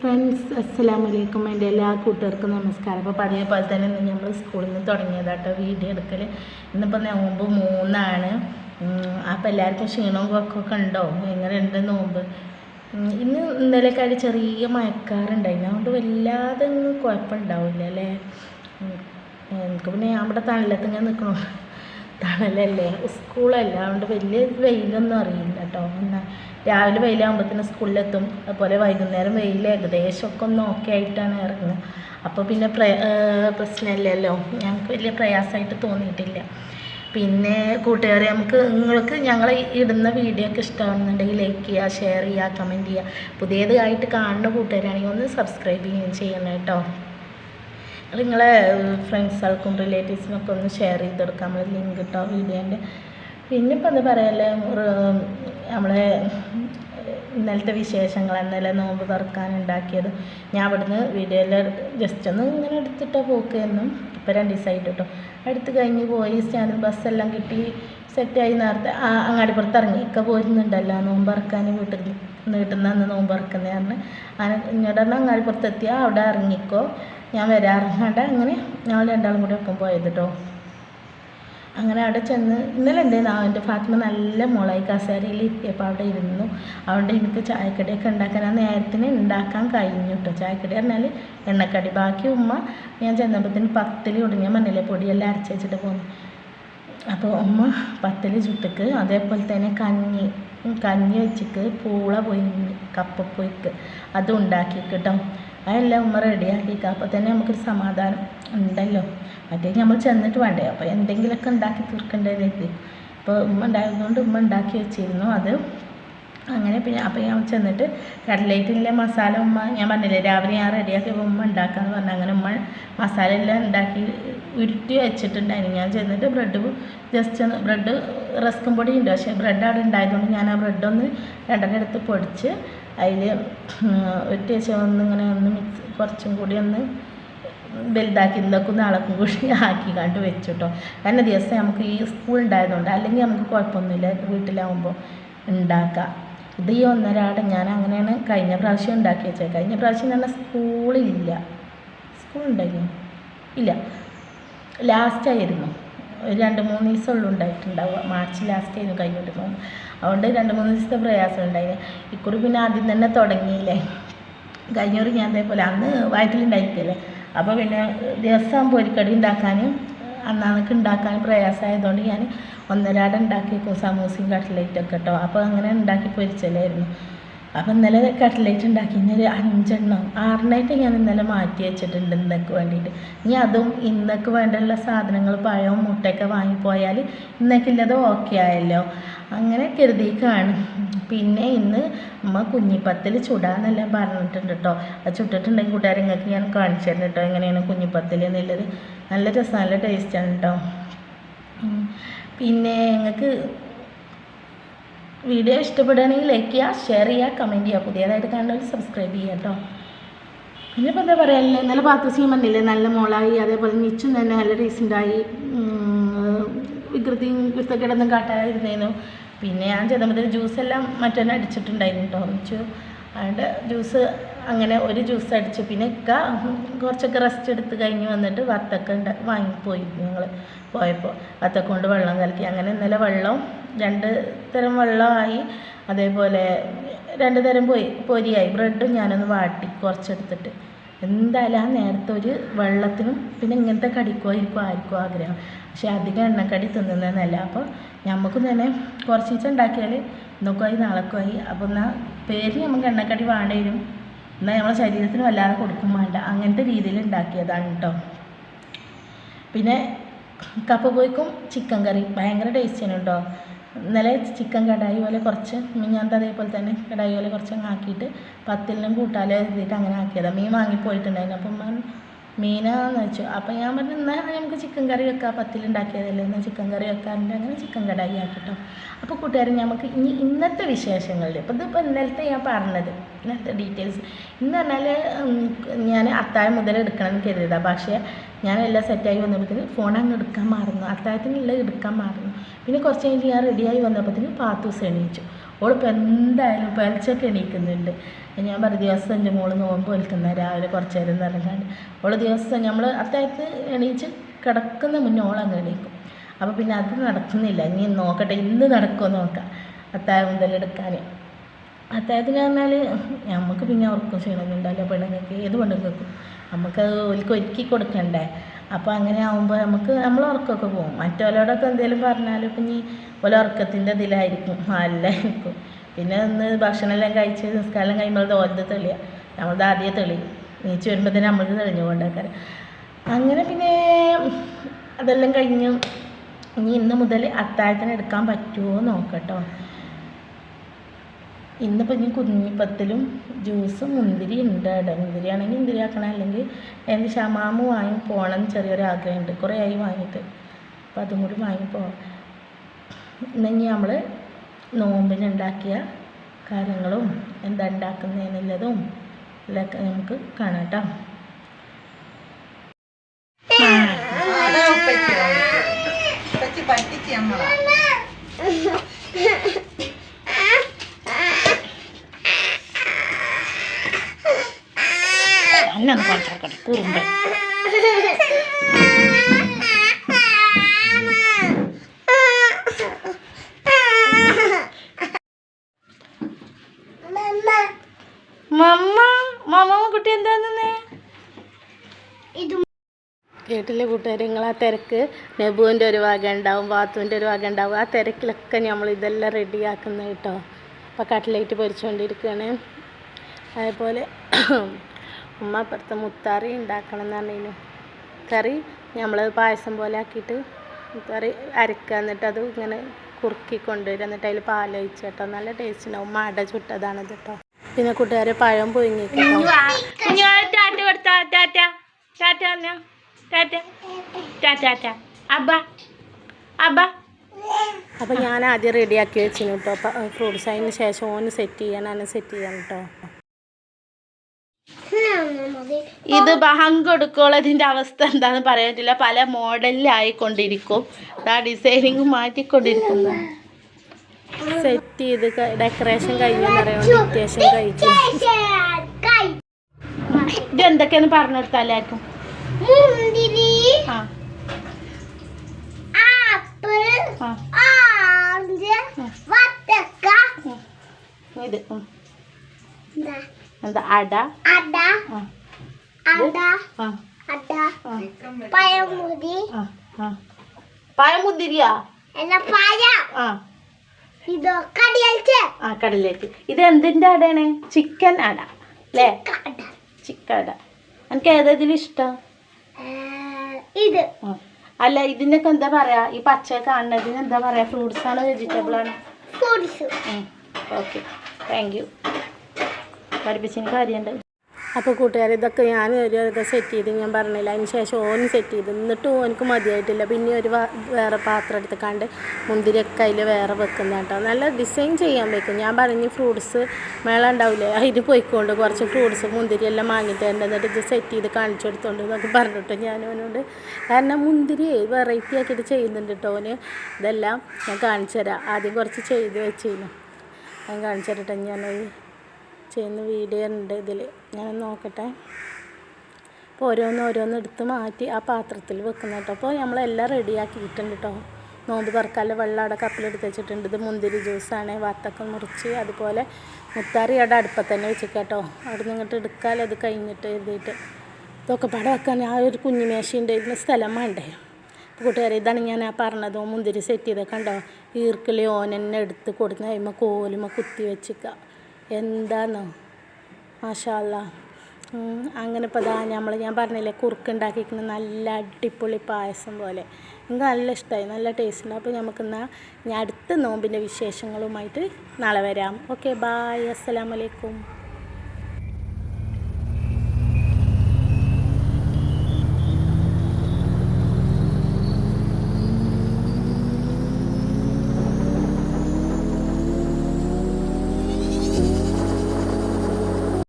Friends അസ്സലാം വലൈക്കും എന്റെ എല്ലാ കൂട്ടുകാർക്കും നമസ്കാരം. അപ്പോൾ പഴയ പോലെ തന്നെ ഇന്ന് നമ്മൾ സ്കൂളിൽ നിന്ന് തുടങ്ങിയതാട്ടോ വീഡിയോ എടുക്കൽ ഇന്നിപ്പോൾ നോമ്പ് മൂന്നാണ്. അപ്പോൾ എല്ലാവർക്കും ക്ഷീണവും കൊക്കൊക്കെ ഉണ്ടോ? എങ്ങനെയുണ്ട് നോമ്പ്? ഇന്ന് ഇന്ന് കാര്യം ചെറിയ മയക്കാറുണ്ടായിരുന്നു അതുകൊണ്ട് വല്ലാതെ ഒന്നും കുഴപ്പമുണ്ടാവില്ല അല്ലേ? എനിക്ക് പിന്നെ ഞാൻ ഇവിടെ തണലത്ത് ഇങ്ങനെ നിൽക്കണോ. തണലല്ലേ? സ്കൂളല്ല? അതുകൊണ്ട് വലിയ വെയിലൊന്നും അറിയില്ല കേട്ടോ എന്നാൽ രാവിലെ വെയിലാകുമ്പോഴത്തേന് സ്കൂളിലെത്തും. അതുപോലെ വൈകുന്നേരം വെയിൽ ഏകദേശമൊക്കെ ഒന്ന് ഓക്കെ ആയിട്ടാണ് ഇറങ്ങുന്നത്. അപ്പോൾ പിന്നെ പ്ര പ്രശ്നമില്ലല്ലോ. ഞങ്ങൾക്ക് വലിയ പ്രയാസമായിട്ട് തോന്നിയിട്ടില്ല. പിന്നെ കൂട്ടുകാരെ നമുക്ക് നിങ്ങൾക്ക് ഞങ്ങൾ ഇടുന്ന വീഡിയോ ഒക്കെ ഇഷ്ടമാണെന്നുണ്ടെങ്കിൽ ലൈക്ക് ചെയ്യുക ഷെയർ ചെയ്യുക കമന്റ് ചെയ്യുക. പുതിയതായിട്ട് കാണുന്ന കൂട്ടുകാരാണെങ്കിൽ ഒന്ന് സബ്സ്ക്രൈബ് ചെയ്യുകയും ചെയ്യണം കേട്ടോ. നിങ്ങളെ ഫ്രണ്ട്സുകൾക്കും റിലേറ്റീവ്സിനൊക്കെ ഒന്ന് ഷെയർ ചെയ്ത് കൊടുക്കാം നമ്മൾ ലിങ്ക് കിട്ടാം വീഡിയോന്റെ പിന്നെ ഇപ്പം എന്താ പറയല്ലേ നമ്മളെ ഇന്നലത്തെ വിശേഷങ്ങൾ ഇന്നലെ നോമ്പ് തുറക്കാൻ ഉണ്ടാക്കിയത്. ഞാൻ അവിടുന്ന് വീഡിയോയിൽ ജസ്റ്റ് ഒന്ന് ഇങ്ങനെ എടുത്തിട്ട് പോക്കെന്നും ഇപ്പം രണ്ട് ദിവസമായിട്ട് കേട്ടോ അടുത്ത് കഴിഞ്ഞ് പോയി സ്റ്റാൻഡിൽ ബസ്സെല്ലാം കിട്ടി സെറ്റായി നേരത്തെ അങ്ങാടിപ്പുറത്ത് ഇറങ്ങി. ഇക്ക പോരുന്നുണ്ടല്ലോ നോമ്പ് ഇറക്കാൻ വീട്ടിൽ നീട്ടുന്ന അന്ന് നോമ്പ് ഇറക്കുന്നത് പറഞ്ഞ്. അങ്ങനെ ഇങ്ങോട്ട് അങ്ങാടിപ്പുറത്ത് എത്തിയാൽ അവിടെ ഇറങ്ങിക്കോ. ഞാൻ വരാറുണ്ട് അങ്ങനെ ഞങ്ങൾ രണ്ടാളും കൂടി ഒപ്പം പോയത് കേട്ടോ അങ്ങനെ അവിടെ ചെന്ന് ഇന്നലെ ഉണ്ടായിരുന്നു. അവന്റെ ഫാത്തിമ നല്ല മുളക് കസേരയിൽ ഇരിക്കിയപ്പോൾ അവിടെ ഇരുന്നു. അതുകൊണ്ട് എനിക്ക് ചായക്കടിയൊക്കെ ഉണ്ടാക്കാൻ ആ നേരത്തിന് ഉണ്ടാക്കാൻ കഴിഞ്ഞു കേട്ടോ ചായക്കടി പറഞ്ഞാൽ എണ്ണക്കടി. ബാക്കി ഉമ്മ ഞാൻ ചെന്നപ്പോഴത്തേന് പത്തിൽ ഒടുങ്ങിയ മണ്ണിലെ പൊടിയെല്ലാം അരച്ച് വെച്ചിട്ട് പോന്നു. അപ്പോൾ ഉമ്മ പത്തിൽ ചുട്ടക്ക്. അതേപോലെ തന്നെ കഞ്ഞി കഞ്ഞി വെച്ചിട്ട് പൂള പൊയിഞ്ഞ് കപ്പ പോയിക്ക് അതും ഉണ്ടാക്കി കേട്ടോ അതെല്ലാം ഉമ്മ റെഡിയാക്കിക്കുക അപ്പോൾ തന്നെ നമുക്കൊരു സമാധാനം ഉണ്ടല്ലോ. മറ്റേ നമ്മൾ ചെന്നിട്ട് വേണ്ടേ? അപ്പോൾ എന്തെങ്കിലുമൊക്കെ ഉണ്ടാക്കി തീർക്കേണ്ടത് ഇപ്പോൾ ഉമ്മ ഉണ്ടായതുകൊണ്ട് ഉമ്മ ഉണ്ടാക്കി വെച്ചിരുന്നു. അത് അങ്ങനെ പിന്നെ അപ്പോൾ ഞാൻ ചെന്നിട്ട് കടലേറ്റിലെ മസാല ഉമ്മ ഞാൻ പറഞ്ഞില്ലേ രാവിലെ ഞാൻ റെഡിയാക്കിയപ്പോൾ ഉമ്മ ഉണ്ടാക്കാമെന്ന് പറഞ്ഞു. അങ്ങനെ ഉമ്മ മസാല എല്ലാം ഉണ്ടാക്കി ഉരുട്ടി വെച്ചിട്ടുണ്ടായിരുന്നു. ഞാൻ ചെന്നിട്ട് ബ്രെഡ് ജസ്റ്റ് ഒന്ന് ബ്രെഡ് റസ്കും പൊടി ഉണ്ട്. പക്ഷേ ബ്രെഡ് അവിടെ ഉണ്ടായതുകൊണ്ട് ഞാൻ ആ ബ്രെഡ് ഒന്ന് രണ്ടെണ്ണം എടുത്ത് പൊടിച്ച് അതിൽ ഉരുട്ടി വെച്ച ഒന്ന് ഇങ്ങനെ ഒന്ന് മിക്സ് കുറച്ചും കൂടി ഒന്ന് വലുതാക്കി ഇന്നൊക്കെ ഒന്ന് അളക്കും കൂടി ആക്കി കണ്ട് വെച്ചു കേട്ടോ കാരണം ദിവസം നമുക്ക് ഈ സ്കൂൾ ഉണ്ടായതുകൊണ്ട് അല്ലെങ്കിൽ നമുക്ക് കുഴപ്പമൊന്നുമില്ല. വീട്ടിലാവുമ്പോൾ ഉണ്ടാക്കാം. ഇത് ഈ ഒന്നരാടെ ഞാൻ അങ്ങനെയാണ് കഴിഞ്ഞ പ്രാവശ്യം ഉണ്ടാക്കി വെച്ചത്. കഴിഞ്ഞ പ്രാവശ്യം തന്നെ സ്കൂളില്ല സ്കൂൾ ഇല്ല. ലാസ്റ്റായിരുന്നു രണ്ട് മൂന്ന് ദിവസം ഉള്ളു ഉണ്ടായിട്ടുണ്ടാവുക. മാർച്ച് ലാസ്റ്റ് ആയിരുന്നു കഴിഞ്ഞിട്ട് അതുകൊണ്ട് രണ്ട് മൂന്ന് ദിവസത്തെ പ്രയാസം ഉണ്ടായിരുന്നു ഇക്കുറി പിന്നെ ആദ്യം തന്നെ തുടങ്ങിയില്ലേ? കഴിഞ്ഞൊരു ഞാൻ അതേപോലെ അന്ന് വയറ്റിലുണ്ടായിരിക്കല്ലേ? അപ്പോൾ പിന്നെ ദിവസം പൊരിക്കടി ഉണ്ടാക്കാനും അന്നാന്നൊക്കെ ഉണ്ടാക്കാൻ പ്രയാസമായതുകൊണ്ട് ഞാൻ ഒന്നരാടം ഉണ്ടാക്കിയേക്കും സമൂസയും കട്ട്ലേറ്റൊക്കെ കേട്ടോ. അപ്പോൾ അങ്ങനെ ഉണ്ടാക്കി പൊരിച്ചലായിരുന്നു. അപ്പോൾ ഇന്നലെ കട്ട്ലേറ്റ് ഉണ്ടാക്കി ഇന്നൊരു അഞ്ചെണ്ണം. ആറിനായിട്ട് ഞാൻ ഇന്നലെ മാറ്റി വെച്ചിട്ടുണ്ട് ഇന്നക്ക് വേണ്ടിയിട്ട്. ഇനി അതും ഇന്നക്ക് വേണ്ടിയുള്ള സാധനങ്ങൾ പഴവും മുട്ടയൊക്കെ വാങ്ങിപ്പോയാൽ ഇന്നേക്കുള്ളത് ഓക്കെ ആയല്ലോ. അങ്ങനെ കരുതിക്കാണ്. പിന്നെ ഇന്ന് അമ്മ കുഞ്ഞിപ്പത്തിൽ ചുടാന്നെല്ലാം പറഞ്ഞിട്ടുണ്ട് കേട്ടോ അത് ചുട്ടിട്ടുണ്ടെങ്കിൽ കൂട്ടുകാരങ്ങൾക്ക് ഞാൻ കാണിച്ചു തരുന്നു കേട്ടോ എങ്ങനെയാണ് കുഞ്ഞിപ്പത്തിൽ എന്നുള്ളത്. നല്ല രസം നല്ല ടേസ്റ്റാണ് കേട്ടോ പിന്നെ നിങ്ങൾക്ക് വീഡിയോ ഇഷ്ടപ്പെടുകയാണെങ്കിൽ ലൈക്ക് ചെയ്യുക ഷെയർ ചെയ്യുക കമന്റ് ചെയ്യുക. പുതിയതായിട്ട് കാണുന്നവർ സബ്സ്ക്രൈബ് ചെയ്യുക കേട്ടോ. പിന്നെ ഇപ്പോൾ എന്താ പറയുക നല്ല പാത്തുസിയും വന്നില്ലേ? നല്ല മോളായി അതേപോലെ നിച്ചും തന്നെ നല്ല റീസെന്റായി വികൃതിയും കുരുത്തക്കേടൊന്നും കാട്ടാതിരുന്നേനു. പിന്നെ ഞാൻ ചെന്നപ്പോൾ ജ്യൂസെല്ലാം മറ്റന്നെ അടിച്ചിട്ടുണ്ടായിരുന്നു കേട്ടോ. നിച്ചു അതുകൊണ്ട് ജ്യൂസ് അങ്ങനെ ഒരു ജ്യൂസ് അടിച്ചു. പിന്നെ ഇക്ക കുറച്ചൊക്കെ റെസ്റ്റ് എടുത്ത് കഴിഞ്ഞ് വന്നിട്ട് വത്തക്ക ഉണ്ട് വാങ്ങിപ്പോയി ഞങ്ങൾ പോയപ്പോൾ വത്തക്ക കൊണ്ട് വെള്ളം കലക്കി. അങ്ങനെ ഇന്നലെ വെള്ളം രണ്ട് തരം വെള്ളമായി അതേപോലെ രണ്ട് തരം പൊരി പൊരിയായി. ബ്രെഡും ഞാനൊന്ന് വാട്ടി കുറച്ചെടുത്തിട്ട്. എന്തായാലും ആ നേരത്തെ ഒരു വെള്ളത്തിനും പിന്നെ ഇങ്ങനത്തെ കടിക്കോ ആയിരിക്കും ആർക്കും ആഗ്രഹം. പക്ഷേ അധികം എണ്ണക്കടി തിന്നുന്നതെന്നല്ല അപ്പോൾ നമുക്ക് തന്നെ കുറച്ച് ദിവസം ഉണ്ടാക്കിയാൽ ഇന്നൊക്കെയായി നാളെക്കുമായി അപ്പോൾ എന്നാൽ പേരിന് നമുക്ക് എണ്ണക്കടി വേണ്ടി വരും എന്നാൽ നമ്മളെ ശരീരത്തിന് വല്ലാതെ കൊടുക്കും വേണ്ട. അങ്ങനത്തെ രീതിയിൽ ഉണ്ടാക്കിയതാണ് കേട്ടോ. പിന്നെ കപ്പ പോയിക്കും ചിക്കൻ കറി. ഭയങ്കര ടേസ്റ്റിയാണ് കേട്ടോ. ഇന്നലെ ചിക്കൻ കടായി പോലെ കുറച്ച് മിഞ്ഞാന്ത് അതേപോലെ തന്നെ കടായി പോലെ കുറച്ച് അങ്ങ് ആക്കിയിട്ട് പത്തിലിനും കൂട്ടാലോ എഴുതിയിട്ട് അങ്ങനെ ആക്കിയതാണ് മീൻ വാങ്ങിപ്പോയിട്ടുണ്ടായിരുന്നു. അപ്പം മീനാന്ന് വെച്ചു. അപ്പം ഞാൻ പറഞ്ഞു എന്നാൽ നമുക്ക് ചിക്കൻ കറി വെക്കാം. പത്തിലുണ്ടാക്കിയതല്ലേ. എന്നാൽ ചിക്കൻ കറി വെക്കാറുണ്ട് അങ്ങനെ ചിക്കൻ കടായി ആക്കിട്ടോ. അപ്പോൾ കൂട്ടുകാരൻ നമുക്ക് ഇനി ഇന്നത്തെ വിശേഷങ്ങളിൽ ഇപ്പം ഇതിപ്പോൾ ഇന്നലത്തെ ഞാൻ പറഞ്ഞത് ഇന്നത്തെ ഡീറ്റെയിൽസ് ഇന്ന് പറഞ്ഞാൽ ഞാൻ അത്താഴം മുതൽ എടുക്കണം എന്ന് കരുതിയതാണ് പക്ഷേ ഞാനെല്ലാം സെറ്റായി വന്നപ്പോഴത്തേന് ഫോൺ അങ്ങ് എടുക്കാൻ മാറുന്നു. അത്താഴത്തിനുള്ള എടുക്കാൻ മാറുന്നു. പിന്നെ കുറച്ച് കഴിഞ്ഞ് ഞാൻ റെഡിയായി വന്നപ്പോഴത്തേന് പാത്തൂസ് എണീച്ചു. ഓളിപ്പോൾ എന്തായാലും പുലച്ചൊക്കെ എണീക്കുന്നുണ്ട്. ഞാൻ പറഞ്ഞ ദിവസം എന്റെ മോൾ നോമ്പ് വലിക്കുന്ന രാവിലെ കുറച്ച് നേരം നിറങ്ങാണ്ട് ഓൾ ദിവസം നമ്മൾ അത്താഴത്ത് എണീച്ച് കിടക്കുന്ന മുന്നേ ഓളങ്ങ് എണീക്കും. അപ്പോൾ പിന്നെ അത് നടക്കുന്നില്ല. ഇനി നോക്കട്ടെ ഇന്ന് നടക്കുമോ നോക്കാം. അത്താഴം മുതൽ എടുക്കാൻ. അത്താഴത്തിന് പറഞ്ഞാൽ നമുക്ക് പിന്നെ ഉറക്കം ക്ഷീണമൊന്നും ഉണ്ടാവില്ല. പെണ്ണുങ്ങൾക്ക് ഏത് പെണ്ണുങ്ങൾക്കും? നമുക്ക് ഓൽക്ക് ഒരുക്കി കൊടുക്കണ്ടേ? അപ്പോൾ അങ്ങനെ ആകുമ്പോൾ നമുക്ക് നമ്മൾ ഉറക്കമൊക്കെ പോകും. മറ്റവരോടൊക്കെ എന്തെങ്കിലും പറഞ്ഞാലും ഇനി ഓല ഉറക്കത്തിന്റെ ഇതിലായിരിക്കും. അല്ലായിരിക്കും പിന്നെ ഒന്ന് ഭക്ഷണമെല്ലാം കഴിച്ച് നിസ്കാരം കഴിയുമ്പോൾ ഓലത് തെളിയുക നമ്മളത് ആദ്യം തെളി നീച്ച് വരുമ്പോൾ തന്നെ നമ്മൾ തെളിഞ്ഞു കൊണ്ടേക്കാരം അങ്ങനെ പിന്നെ അതെല്ലാം കഴിഞ്ഞ് ഇനി ഇന്ന് മുതൽ അത്താഴത്തിന് എടുക്കാൻ പറ്റുമോ നോക്കട്ടോ. ഇന്നിപ്പോൾ ഇനി കുഞ്ഞിപ്പത്തിലും ജ്യൂസും മുന്തിരി ഉണ്ട് കേട്ടോ മുന്തിരി ആണെങ്കിൽ മുന്തിരി ആക്കണം. അല്ലെങ്കിൽ എന്റെ ഷമാമ് വാങ്ങി പോകണം എന്ന് ചെറിയൊരു ആഗ്രഹമുണ്ട്. കുറേ ആയി വാങ്ങിയിട്ട്. അപ്പോൾ അതും കൂടി വാങ്ങി ഇന്നി ഇന്ന് ഇനി നമ്മൾ നോമ്പിനുണ്ടാക്കിയ കാര്യങ്ങളും എന്താ ഉണ്ടാക്കുന്നതിനുള്ളതും എല്ലാം നമുക്ക് കാണാം കേട്ടോ. പറ്റിച്ച് അന്നൊന്ന് കുറച്ചാക്കട്ടെ കുറുമ്പ്. മമ്മ മമ്മ കുട്ടി നിങ്ങൾ ആ തിരക്ക് നെബുവിന്റെ ഒരു വക ഉണ്ടാവും ബാത്തുവിന്റെ ഒരു വക ഉണ്ടാവും. ആ തിരക്കിലൊക്കെ നമ്മൾ ഇതെല്ലാം റെഡിയാക്കുന്നത് കേട്ടോ. അപ്പോൾ കട്ട്ലേറ്റ് പൊരിച്ചുകൊണ്ടിരിക്കുകയാണ്. അതേപോലെ ഉമ്മ അപ്പുറത്ത് മുത്താറി ഉണ്ടാക്കണം എന്ന് പറഞ്ഞു കറി നമ്മൾ പായസം പോലെ ആക്കിയിട്ട് കറി അരക്കുക. എന്നിട്ട് അത് ഇങ്ങനെ കുറുക്കി കൊണ്ടുവരിക. എന്നിട്ട് അതിൽ പാൽ ഒഴിച്ച് കേട്ടോ. നല്ല ടേസ്റ്റ് ഉണ്ടാവും. ഉമ്മ അട ചുട്ടതാണത് കേട്ടോ. പിന്നെ കൂട്ടുകാരെ പഴം പൊയിങ്ങി അപ്പൊ ഞാൻ ആദ്യം റെഡിയാക്കി വെച്ചിരുന്നു കേട്ടോ. ഫ്രൂട്ട്സ് അതിന് ശേഷം ഓന് സെറ്റ് ചെയ്യാനാണ് സെറ്റ് ചെയ്യാൻ കേട്ടോ. ഇത് ബഹങ്ക് കൊടുക്കുമ്പോൾ ഇതിന്റെ അവസ്ഥ എന്താണെന്ന് പറയാൻ പറ്റില്ല. പല മോഡലിലായിക്കൊണ്ടിരിക്കും. ആ ഡിസൈനിങ് മാറ്റിക്കൊണ്ടിരിക്കുന്നു. സെറ്റ് ചെയ്ത് ഡെക്കറേഷൻ ഡിറ്റേഷൻ കഴിച്ചു. ഇത് എന്തൊക്കെയാന്ന് പറഞ്ഞു കൊടുത്താൽ എല്ലാവർക്കും? ആ. ഇത്? എന്താ അട? അട. ആ. കടലേക്ക് ഇത് എന്തിന്റെ അടയാണ്? ചിക്കൻ അട അല്ലേ? ചിക്കൻ അട. എനിക്ക് ഏതെങ്കിലും ഇഷ്ടം? ഇത്. അല്ല ഇതിനൊക്കെ എന്താ പറയാ? ഈ പച്ച കാണുന്നതിന് എന്താ പറയാ? ഫ്രൂട്ട്സ് ആണോ വെജിറ്റബിൾ ആണോ? ഫ്രൂട്ട്സ്. ഓക്കെ. താങ്ക് യു പഠിപ്പിച്ചതിന് കാര്യമുണ്ട്. അപ്പോൾ കൂട്ടുകാർ ഇതൊക്കെ ഞാൻ ഒരു ഇത് സെറ്റ് ചെയ്ത് ഞാൻ പറഞ്ഞില്ല. അതിന് ശേഷം ഓൻ സെറ്റ് ചെയ്ത്. എന്നിട്ടും ഓനക്ക് മതിയായിട്ടില്ല. പിന്നെ ഒരു വേറെ പാത്രം എടുത്ത് കണ്ട് മുന്തിരിയൊക്കെ അതിൽ വേറെ വെക്കുന്ന കേട്ടോ. നല്ല ഡിസൈൻ ചെയ്യാൻ വെക്കും. ഞാൻ പറഞ്ഞ് ഫ്രൂട്ട്സ് മേള ഉണ്ടാവില്ലേ? അതിന് പോയിക്കൊണ്ട് കുറച്ച് ഫ്രൂട്ട്സ് മുന്തിരി എല്ലാം വാങ്ങിയിട്ട് എന്നിട്ട് ഇത് സെറ്റ് ചെയ്ത് കാണിച്ചു കൊടുത്തോണ്ട് എന്നൊക്കെ പറഞ്ഞിട്ട് ഞാൻ അവനോട് കാരണം മുന്തിരി വെറൈറ്റി ആക്കിയിട്ട് ചെയ്യുന്നുണ്ട് കേട്ടോ ഓന്. ഇതെല്ലാം ഞാൻ കാണിച്ചു തരാം. ആദ്യം കുറച്ച് ചെയ്ത് വെച്ചിരുന്നു ഞാൻ കാണിച്ചു തരട്ടെ ഞാനത് ചെയ്യുന്ന വീഡിയോ ഉണ്ട് ഇതിൽ ഞാൻ നോക്കട്ടെ. അപ്പോൾ ഓരോന്ന് ഓരോന്ന് എടുത്ത് മാറ്റി ആ പാത്രത്തിൽ വെക്കുന്ന കേട്ടോ. അപ്പോൾ നമ്മളെല്ലാം റെഡിയാക്കിയിട്ടുണ്ട് കേട്ടോ. നോമ്പ് തുറക്കാനുള്ള വെള്ളം അവിടെ കപ്പിലെടുത്ത് വെച്ചിട്ടുണ്ട്. ഇത് മുന്തിരി ജ്യൂസാണ് വത്തക്ക മുറിച്ച് അതുപോലെ മുത്താറി അവിടെ അടുപ്പത്ത് തന്നെ വെച്ച് കേട്ടോ. അവിടെ നിന്ന് ഇങ്ങോട്ട് എടുക്കാമല്ലോ അത് കഴിഞ്ഞിട്ട് എഴുതിയിട്ട്. ഇതൊക്കെ പടം വെക്കാൻ ആ ഒരു കുഞ്ഞു മേശയുണ്ട് ഇതിന് സ്ഥലം വേണ്ടേ? കൂട്ടുകാരെ ഇതാണ് ഞാൻ ആ പറഞ്ഞത്. മുന്തിരി സെറ്റ് ചെയ്തൊക്കെ ഉണ്ടോ ഈർക്കിളി ഓനെന്നെ എടുത്ത് കൊടുത്ത് കഴിയുമ്പോൾ കോലുമ കുത്തി വെച്ചിക്ക എന്താന്നോ മാഷാല്ല അങ്ങനെ ഇപ്പോൾ ഇതാ നമ്മൾ ഞാൻ പറഞ്ഞില്ലേ കുറുക്ക് ഉണ്ടാക്കിക്കുന്ന നല്ല അടിപൊളി പായസം പോലെ. എനിക്ക് നല്ല ഇഷ്ടമായി നല്ല ടേസ്റ്റ് ഉണ്ട്. അപ്പോൾ നമുക്കെന്നാൽ ഞാൻ അടുത്ത നോമ്പിന്റെ വിശേഷങ്ങളുമായിട്ട് നാളെ വരാം. ഓക്കെ ബായ് അസ്സലാമലൈക്കും